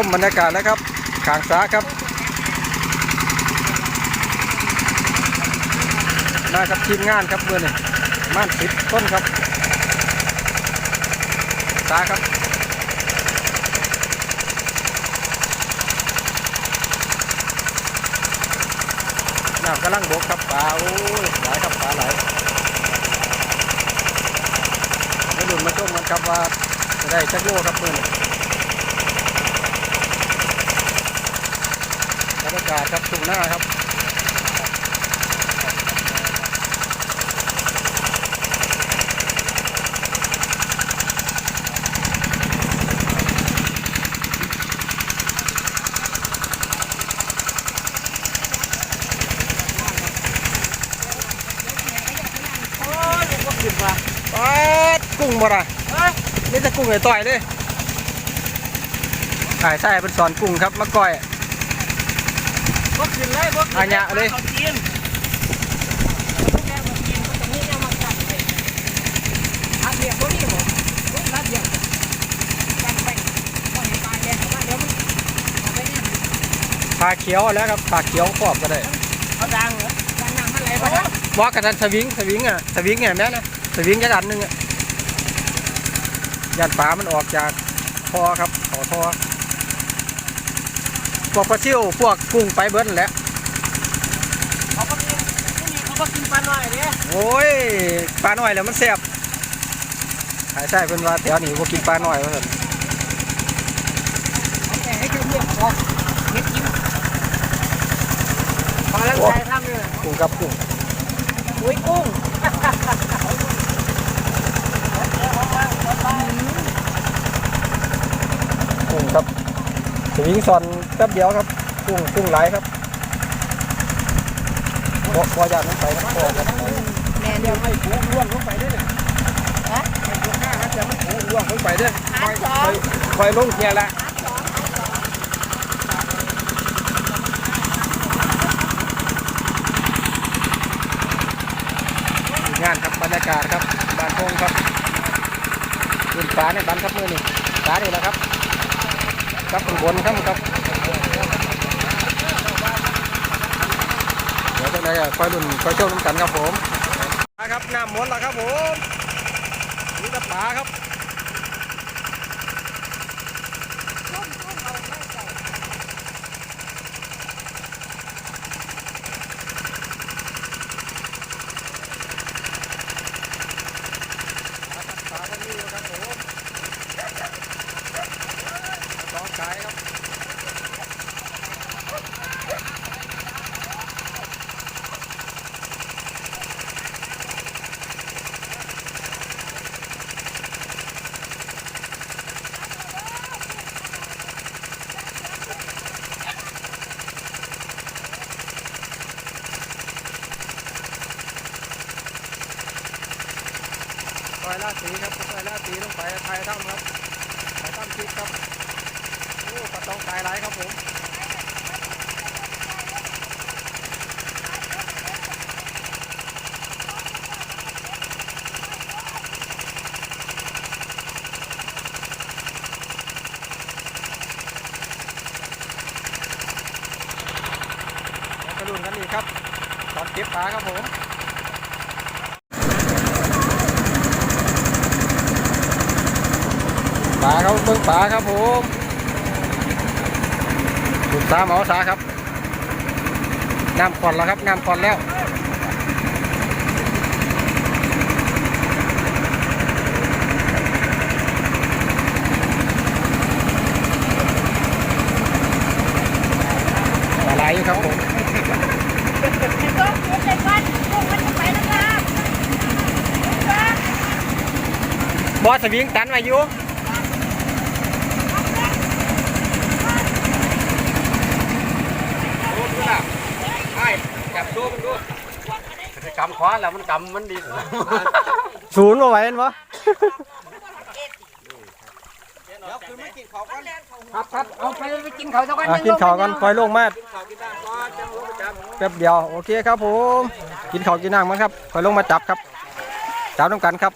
แล้วครับขางสาครับมากับทีมงานครับเมื่อนี่ม่านสิบต้นครับสาครับน้ำกำลังบกครับปลาโอ้ยหลายครับปลาหลายมาดุนมาชมกันครับว่าจะได้จักโลครับเมื่อนี่ รรยากาศครับทุ่งหน้าครับปาดกุ้งบ่ล่ะนี่จะกุ้งไอ้ต่อยเลยขายใช่เป็นสอนกุ้งครับมะก้อย บ่ขึ้นเลยบ่ขึ้นอาญะเลยขาจีนแกบ่กินก็ตรงนี้เนี่ยมาจับเลยอาเบียบบ่มีบ่บ่อาเบียบจับไปบ่ให้ปลาแดงมาเดี๋ยวมันเอาไปเนี่ยปลาเขียวแล้วครับปลาเขียวครอบก็ได้เอาดังเหรอดังน้ำมันไหลบ่ได้ว่ากันนั้นสวิงสวิงอะสวิงเนี่ยแม่นะสวิงจักอันหนึงอะยันปลามันออกจากคอครับขอทอ พวกปลาซิวพวกกุ้งไปเบิ้ลนแหล้วเขาก็กินที่นี่เขาก็กินปลาน้อยเด้โอ้ยปลาหน่อยแล้วมันแซ่บขายใช่เป็นว่าแถวนี้พวกกินปลาหน่อยว่าซั่นเอาแต่ให้เจ้าเรียกออกเฮ็ดกินพอแล้วใจทำเลยกุ้งกับกุ้งอุ้ยกุ้งกุ้งครับ สวิงซอนแป๊บเดียวครับกุ้งกุ้งไหลายครับพอพออยากมันไปครับพอครับแม่เดียวให้ผูล่วงลงไปด้วยเนี่ยฮะให้ผูห้าฮัทจะมันผูล่วงลงไปด้วยหารสองคอยลงเทียละงานครับบรรยากาศครับบ้านโพงครับขึ้นฟ้าในบ้านครับมือนี่ฟ้านี่แหละครับ ครับข้างบนครับครับเดี๋ยวจะได้คอยรุ่นคอยโชว์น้ำกันครับผมครับน้ำหมดแล้วครับผมนี่ตะปาครับ ปลาคนนี้ครับผมสองสายครับซอยลาดสีครับซอยลาดสีลงไปไทยถ้ำครับไทยถ้ำคิดครับโอ้ปลาตองตายหลายครับผมกระดุนกันอีกครับ ตอนเก็บปลาครับผม ปลาครับเบิ่งปลาครับผมถูกสามเอาสาครับน้ำก่อนแล้วครับน้ำก่อนแล้วปลาไหลอยู่ครับผมบอสสวิงตันมาอยู่ จับดูมันดูกำ ขวาแล้วมันกำมันดีศูนย์มาไหวเห็นปะครับครับเอาไปไปกินเขาสักวันหอะนึงกินข้าวกันคอยลงมาข้าวกินน้ำก่อนจังรู้ประจำแป๊บเดียวโอเคครับผม กินข้าวกินน้ำมั้งครับคอยลงมาจับครับจับน้ำกันครับ